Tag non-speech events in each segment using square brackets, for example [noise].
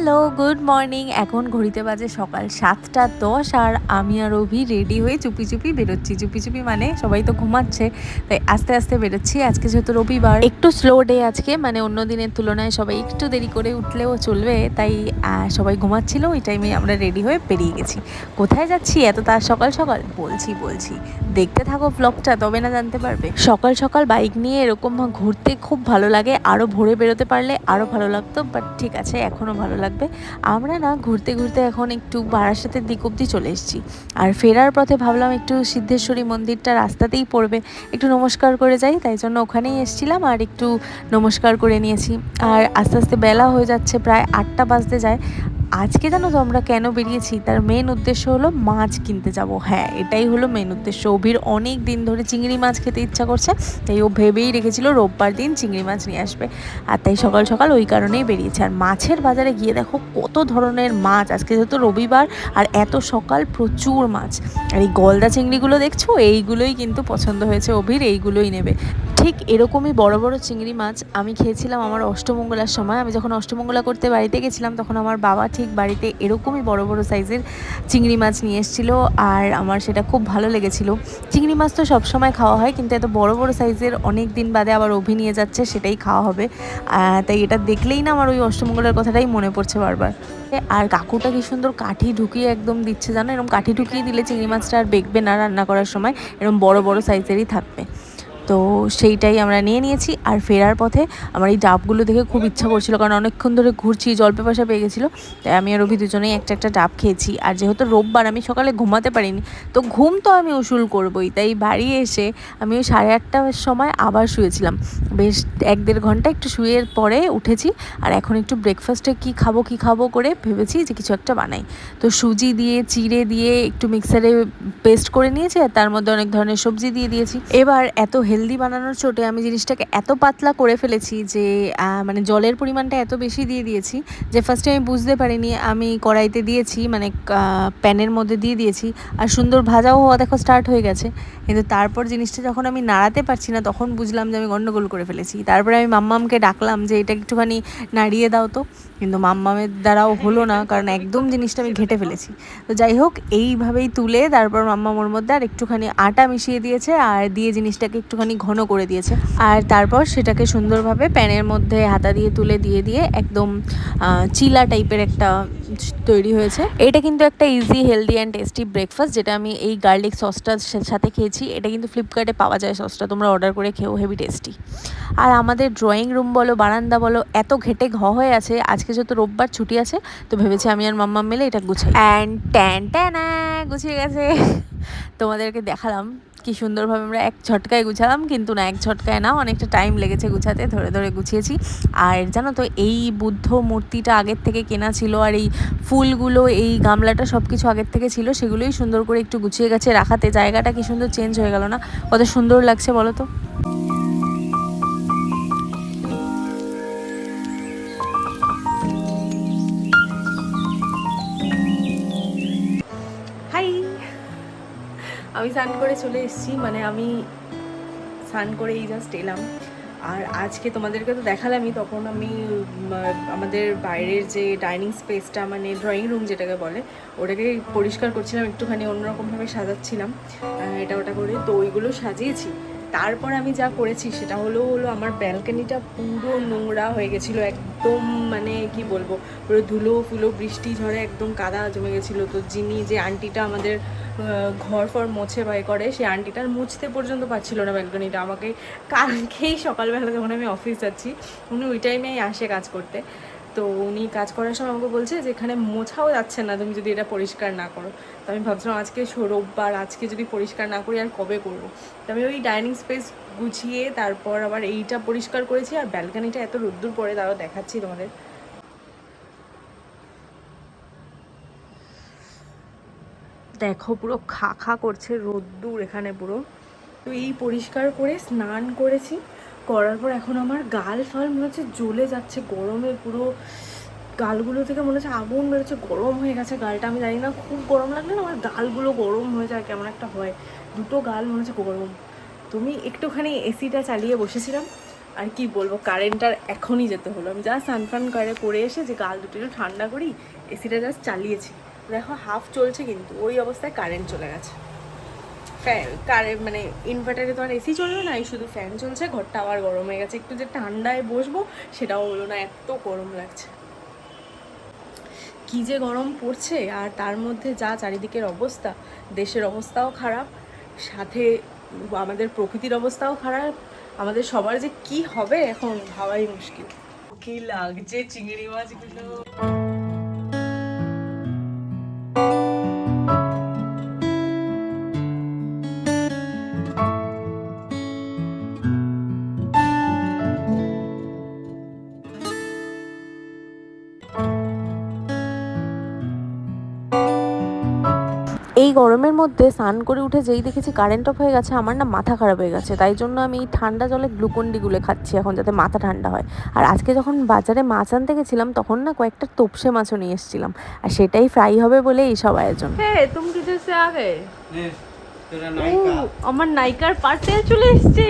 Hello. Good morning. এখন ঘড়িতে বাজে সকাল সাতটা দশ আর আমি আর অভি রেডি হয়ে চুপি চুপি বেরোচ্ছি। চুপি চুপি মানে সবাই তো ঘুমাচ্ছে, তাই আস্তে আস্তে বেরোচ্ছি। আজকে যেহেতু রবিবার, একটু স্লো ডে আজকে মানে অন্য দিনের তুলনায় সবাই একটু দেরি করে উঠলেও চলবে, তাই সবাই ঘুমাচ্ছিল, ওই টাইমে আমরা রেডি হয়ে বেরিয়ে গেছি। কোথায় যাচ্ছি? এত তার সকাল সকাল? বলছি বলছি। দেখতে থাকো ব্লগটা তবে না জানতে পারবে। সকাল সকাল বাইক নিয়ে এরকম ঘুরতে খুব ভালো লাগে আরও ভোরে বেরোতে পারলে আরও ভালো লাগতো বাট ঠিক আছে এখনও ভালো লাগবে। আমরা না ঘুরতে ঘুরতে এখন একটু বারাসাতের দিক অব্দি চলে এসেছি। আর ফেরার পথে ভাবলাম একটু সিদ্ধেশ্বরী মন্দিরটা রাস্তাতেই পড়বে। একটু নমস্কার করে যাই, তাই জন্য ওখানেই এসেছিলাম আর একটু নমস্কার করে নিয়েছি। আর আস্তে আস্তে বেলা হয়ে যাচ্ছে, প্রায় আটটা বাজতে যায়। আজকে জানো তো আমরা কেন বেরিয়েছি? তার মেন উদ্দেশ্য হলো মাছ কিনতে যাব। হ্যাঁ এটাই হলো মেন উদ্দেশ্য। অভির অনেক দিন ধরে চিংড়ি মাছ খেতে ইচ্ছা করছে, তাই ও ভেবেই রেখেছিল রোববার দিন চিংড়ি মাছ নিয়ে আসবে। আর তাই সকাল সকাল ওই কারণেই বেরিয়েছে। আর মাছের বাজারে গিয়ে দেখো কত ধরনের মাছ। আজকে যেহেতু রবিবার, আর এত সকাল প্রচুর মাছ। আর এই গলদা চিংড়িগুলো দেখছ? এইগুলোই কিন্তু পছন্দ হয়েছে অভির, এইগুলোই নেবে। ঠিক এরকমই বড় বড় চিংড়ি মাছ আমি খেয়েছিলাম আমার অষ্টমঙ্গলার সময়। আমি যখন অষ্টমঙ্গলা করতে বাড়িতে গেছিলাম, তখন আমার বাবা ঠিক বাড়িতে এরকমই বড় বড় সাইজের চিংড়ি মাছ নিয়ে এসেছিল আর আমার সেটা খুব ভালো লেগেছিলো। চিংড়ি মাছ তো সবসময় খাওয়া হয় কিন্তু এত বড় বড় সাইজের অনেক দিন বাদে আবার অভি নিয়ে যাচ্ছে, সেটাই খাওয়া হবে। তাই এটা দেখলেই না আমার ওই অষ্টমঙ্গলের কথাটাই মনে পড়ছে বারবার। আর কাকুটা কি সুন্দর কাঠি ঢুকিয়ে একদম দিচ্ছে জানো? এরকম কাঠি ঢুকিয়ে দিলে চিংড়ি মাছটা আর বেঁকবে না রান্না করার সময় এরকম বড় বড় সাইজেরই থাকবে। তো সেইটাই আমরা নিয়ে নিয়েছি। আর ফেরার পথে আমার এই ডাবগুলো দেখে খুব ইচ্ছা করছিল কারণ অনেকক্ষণ ধরে ঘুরছি জল পেপাসা পেয়ে গেছিল। তাই আমি আর অভি দুজনেই একটা একটা ডাব খেয়েছি। আর যেহেতু রোববার, আমি সকালে ঘুমাতে পারিনি, তো ঘুম তো আমি উসুল করবই। তাই বাড়ি এসে আমি ওই সাড়ে আটটার সময় আবার শুয়েছিলাম। বেশ এক দেড় ঘণ্টা একটু শুয়ে পরে উঠেছি আর এখন একটু ব্রেকফাস্টে কি খাব কি খাব করে ভেবেছি যে কিছু একটা বানাই। তো সুজি দিয়ে, চিড়ে দিয়ে একটু মিক্সারে পেস্ট করে নিয়েছি আর তার মধ্যে অনেক ধরনের সবজি দিয়ে দিয়েছি। এবার এত হেলদি বানানোর চোটে আমি জিনিসটাকে এত পাতলা করে ফেলেছি যে মানে জলের পরিমাণটা এত বেশি দিয়ে দিয়েছি যে ফার্স্টে আমি বুঝতে পারিনি আমি কড়াইতে দিয়েছি মানে প্যানের মধ্যে দিয়ে দিয়েছি আর সুন্দর ভাজাও হওয়া দেখো স্টার্ট হয়ে গেছে। কিন্তু তারপর জিনিসটা যখন আমি নাড়াতে পারছি না, তখন বুঝলাম যে আমি গণ্ডগোল করে ফেলেছি। তারপরে আমি মাম্মামকে ডাকলাম যে, এটা একটুখানি নাড়িয়ে দাও তো। কিন্তু মাম্মামের দ্বারাও হলো না, কারণ একদম জিনিসটা আমি ঘেটে ফেলেছি। তো যাই হোক, এইভাবেই তুলে তারপর মাম্মাম ওর মধ্যে আর একটুখানি আটা মিশিয়ে দিয়েছে আর দিয়ে জিনিসটাকে একটুখানি ঘন করে দিয়েছে। আর তারপর সেটাকে সুন্দরভাবে প্যানের মধ্যে হাতা দিয়ে তুলে দিয়ে দিয়ে একদম চিলা টাইপের একটা তৈরি হয়েছে। এটা কিন্তু একটা easy healthy and tasty breakfast যেটা আমি এই গার্লিক সসটার সাথে খেয়েছি। এটা কিন্তু ফ্লিপকার্টে পাওয়া যায় সসটা তোমরা অর্ডার করে খেও হেভি টেস্টি আর আমাদের ড্রয়িং রুম বলো, বারান্দা বলো, এত ঘেটে ঘ হয়ে আছে, আজকে যেহেতু রোববার ছুটি আছে, তো ভেবেছি আমি আর মাম্মা মিলে এটা গুছাই অ্যান্ড ট্যান ট্যান গুছিয়ে গেছে। তোমাদেরকে দেখালাম। কি সুন্দরভাবে আমরা এক ছটকায় গুছালাম, কিন্তু না, এক ছটকায় না, অনেকটা টাইম লেগেছে গুছাতে, ধরে ধরে গুছিয়েছি। আর জানো তো, এই বুদ্ধ মূর্তিটা আগের থেকে কেনা ছিল, আর এই ফুলগুলো, এই গামলাটা সব কিছু আগের থেকে ছিল, সেগুলোই সুন্দর করে একটু গুছিয়ে গেছে, রাখাতে জায়গাটা কি সুন্দর চেঞ্জ হয়ে গেল না? কত সুন্দর লাগছে বলো তো? আমি স্নান করে চলে এসেছি মানে আমি স্নান করে এই জাস্ট এলাম। আর আজকে তোমাদেরকে তো দেখালামই, তখন আমি আমাদের বাইরের যে ডাইনিং স্পেসটা মানে ড্রয়িং রুম যেটাকে বলে, ওটাকে পরিষ্কার করছিলাম, একটুখানি অন্যরকমভাবে সাজাচ্ছিলাম। এটা ওটা করে তো ওইগুলো সাজিয়েছি। তারপর আমি যা করেছি, সেটা হলো হলো আমার ব্যালকানিটা পুরো নোংরা হয়ে গেছিল, একদম মানে কি বলব, পুরো ধুলো ফুলো, বৃষ্টি ঝড়ে একদম কাদা জমে গেছিল। তো যিনি যে আন্টিটা আমাদের ঘর ফর মোছে বাই করে, সেই আন্টিটার মুছতে পর্যন্ত পারছিল না ব্যালকনিটা আমাকে কালকেই সকালবেলা যখন আমি অফিস যাচ্ছি, উনি ওই টাইমেই আসে কাজ করতে। তো উনি কাজ করার সময় আমাকে বলছে যে, এখানে মোছাও যাচ্ছে না, তুমি যদি এটা পরিষ্কার না করো। তো আমি ভাবছিলাম, আজকে রোববার, আজকে যদি পরিষ্কার না করি, আর কবে করব? তো আমি ওই ডাইনিং স্পেস গুছিয়ে তারপর আবার এইটা পরিষ্কার করেছি, আর ব্যালকানিটা এত রোদ্দুর পরে তারও দেখাচ্ছি তোমাদের। দেখো, পুরো খা খা করছে রোদ্দুর এখানে পুরো। তো এই পরিষ্কার করে স্নান করেছি। করার পর এখন আমার গাল ফাল মনে হচ্ছে জ্বলে যাচ্ছে, গরমে পুরো গালগুলো থেকে মনে হচ্ছে আগুন বেরোচ্ছে, গরম হয়ে গেছে গালটা। আমি জানি না, খুব গরম লাগলে না আমার গালগুলো গরম হয়ে যায়, কেমন একটা হয়। দুটো গাল মনে হচ্ছে গরম। তুমি একটুখানি এসিটা চালিয়ে বসেছিলাম, আর কি বলব কারেন্টটার এখনই যেতে হলো। আমি যা সানফান করে করে এসে যে গাল দুটো ঠান্ডা করি, এসিটা জাস্ট চালিয়েছি। দেখো হাফ চলছে কিন্তু, ওই অবস্থায় কারেন্ট চলে গেছে। ফ্যান কারেন্ট মানে ইনভার্টারে তো আর এসি চলবে না? এই শুধু ফ্যান চলছে, ঘরটা আবার গরম হয়ে গেছে। একটু যে ঠান্ডায় বসবো, সেটাও হলো না, এত গরম লাগছে। কি যে গরম পড়ছে, আর তার মধ্যে যা চারিদিকের অবস্থা, দেশের অবস্থাও খারাপ, সাথে আমাদের প্রকৃতির অবস্থাও খারাপ, আমাদের সবার যে কি হবে, এখন ভাবাই মুশকিল। কি লাগছে চিংড়ি মাছগুলো? এই গরমের মধ্যে স্নান করে উঠে যেই দেখেছি কারেন্ট অফ হয়ে গেছে আমার না মাথা খারাপ হয়ে গেছে। তাই জন্য আমি এই ঠান্ডা জলে গ্লুকন্ডিগুলো খাচ্ছি এখন যাতে মাথা ঠান্ডা হয়। আর আজকে যখন বাজারে মাছ আনতে গেছিলাম তখন না কয়েকটা তোপসে মাছও নিয়ে এসেছিলাম। আর সেটাই ফ্রাই হবে বলে এইসব আয়োজন। আমার নাইকার পার্সেল চলে এসছে।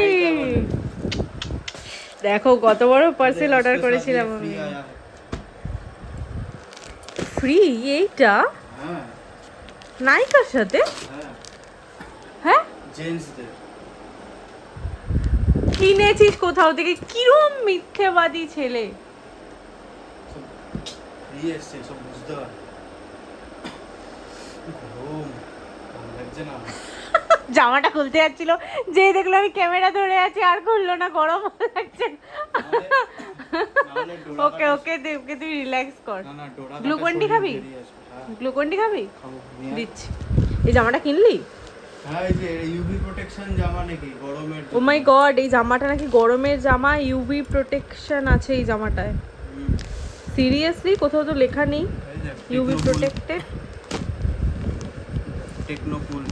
দেখো কত বড় পার্সেল অর্ডার করেছিলাম আমি। ফ্রি এইটা? নায়িকার সাথে? হ্যাঁ? কিনেছিস কোথাও থেকে কিরম মিথ্যেবাদী ছেলে। [laughs] জামাটা খুলতে যাচ্ছিল যে দেখল আমি ক্যামেরা ধরে আছি আর খুললো না গরম লাগছে [laughs] ওকে ওকে দেবকে তুই রিল্যাক্স কর। গ্লুকন্ডি খাবি? গ্লুকন্ডি খাবি। দিচ্ছি। এই জামাটা কিনলি? হ্যাঁ ও মাই গড এই জামাটা নাকি গরমের জামা ইউভি প্রোটেকশন আছে এই জামাটায়। সিরিয়াসলি কোথাও তো লেখা নেই। ইউভি টেকনোকুল- প্রোটেক্টেড টেকনোকুল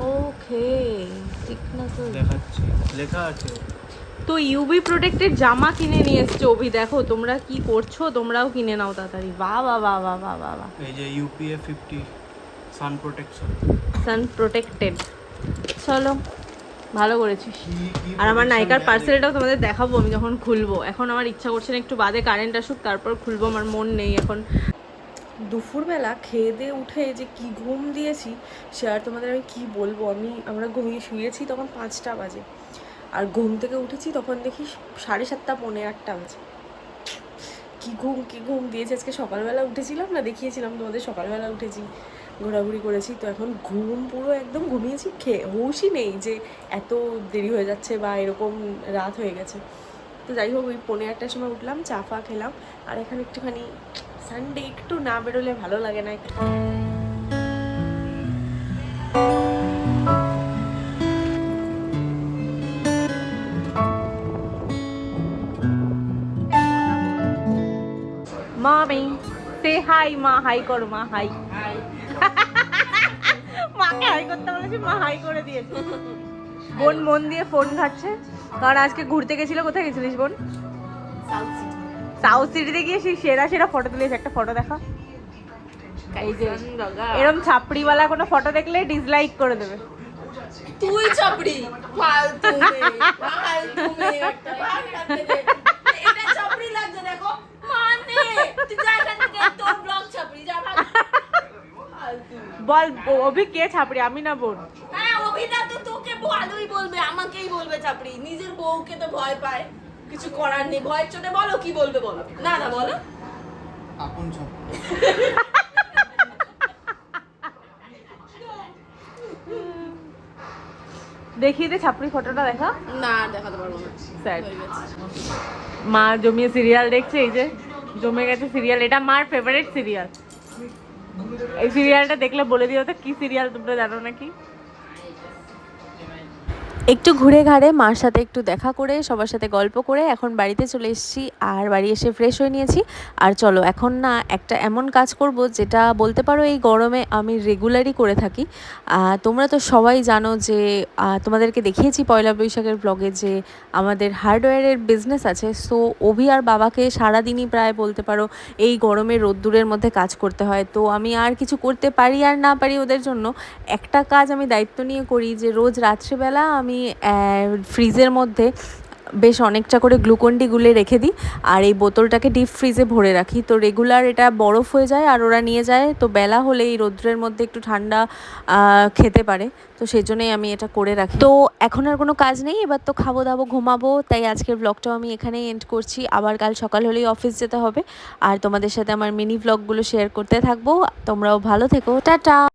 ওকে দেখাচ্ছি। লেখা আছে। তো ইউবি প্রোটেক্টেড জামা কিনে নিয়ে এসছে অভি দেখো তোমরা কি করছ তোমরাও কিনে নাও তাড়াতাড়ি। বাহ বাহ বাহ বাহ বাহ বাহ বাহ এই যে UPF fifty sun protection sun protected চলো ভালো করেছিস। আর আমার নাইকার পার্সেলটাও তোমাদের দেখাবো আমি যখন খুলবো। এখন আমার ইচ্ছা করছে না একটু বাদে কারেন্ট আসুক তারপর খুলবো আমার মন নেই এখন। দুপুরবেলা খেয়ে দিয়ে উঠে যে কি ঘুম দিয়েছি সে আর তোমাদের আমি কি বলব আমি আমরা ঘুমিয়ে শুয়েছি তখন পাঁচটা বাজে। আর ঘুম থেকে উঠেছি তখন দেখি সাড়ে সাতটা, পৌনে আটটা বাজে। কি ঘুম কি ঘুম দিয়েছে? আজকে সকালবেলা উঠেছিলাম না? দেখিয়েছিলাম তোমাদের, সকালবেলা উঠেছি, ঘোরাঘুরি করেছি। তো এখন ঘুম পুরো একদম ঘুমিয়েছি খেয়ে হুশই নেই যে এত দেরি হয়ে যাচ্ছে বা এরকম রাত হয়ে গেছে। তো যাই হোক, ওই পৌনে একটার সময় উঠলাম, চা ফা খেলাম। আর এখানে একটুখানি সানডে একটু না বেরোলে ভালো লাগে না একটু। হাই মা হাই করো মা হাই। মাকে হাই করতে বলেছি মা হাই করে দিয়েছে। বোন মন দিয়ে ফোন ঘাটছে। কারণ আজকে ঘুরতে গেছিল কোথায় গেছিলিস বোন? সাউথ সিটিতে গিয়ে সেই সেরা সেরা ফটো তুলেছে একটা ফটো দেখা এই যে এরম ছাপড়িওয়ালা কোনো ফটো দেখলে ডিসলাইক করে দেবে। তুই ছাপড়ি ফালতু মেয়ে, ফালতু একটা, ভাগ এখান থেকে। এটা চাপড়ি লাগছে দেখো মানে তুই যা এখান থেকে তোর ব্লগ চাপড়ি যা ভাগ ফালতু বল অভি কে ছাপড়ি? আমি না বোন? হ্যাঁ অভিনা তো তোকে ভালোই বলবে আমাকেই বলবে ছাপড়ি। নিজের বউকে তো ভয় পায়। কিছু করার নেই ভয়ের চোটে বলো কি বলবে বলো? না না বলো। আপন সব দেখিয়ে দে ছাপড়ি ফটোটা দেখা। না দেখাতে পারব না। স্যাড মা জমিয়ে সিরিয়াল দেখছে এই যে জমে গেছে সিরিয়াল এটা মার ফেভারিট সিরিয়াল এই সিরিয়ালটা দেখলে বলে দিও তো কি সিরিয়াল তোমরা জানো নাকি? একটু ঘুরে ঘাড়ে, মার সাথে একটু দেখা করে, সবার সাথে গল্প করে, এখন বাড়িতে চলে এসেছি, আর বাড়ি এসে ফ্রেশ হয়ে নিয়েছি। আর চলো, এখন না একটা এমন কাজ করব, যেটা বলতে পারো এই গরমে আমি রেগুলারই করে থাকি। তোমরা তো সবাই জানো যে তোমাদেরকে দেখিয়েছি পয়লা বৈশাখের ব্লগে যে, আমাদের হার্ডওয়্যারের বিজনেস আছে। সো অভি আর বাবাকে সারাদিনই প্রায় বলতে পারো, এই গরমে রোদ্দুরের মধ্যে কাজ করতে হয়। তো আমি আর কিছু করতে পারি আর না পারি ওদের জন্য, একটা কাজ আমি দায়িত্ব নিয়ে করি যে, রোজ রাত্রিবেলা আমি আহ, ফ্রিজের মধ্যে বেশ অনেকটা করে গ্লুকন্ডি গুলে রেখে দিই আর এই বোতলটাকে ডিপ ফ্রিজে ভরে রাখি। তো রেগুলার এটা বরফ হয়ে যায় আর ওরা নিয়ে যায় তো বেলা হলে এই রোদ্রের মধ্যে একটু ঠান্ডা খেতে পারে। তো সেই জন্যই আমি এটা করে রাখি। তো এখন আর কোনো কাজ নেই এবার তো খাব দাবো ঘুমাবো তাই আজকের ব্লগটাও আমি এখানেই এন্ড করছি। আবার কাল সকাল হলেই অফিস যেতে হবে। আর তোমাদের সাথে আমার মিনি ব্লগগুলো শেয়ার করতে থাকব। তোমরাও ভালো থেকো। টাটা!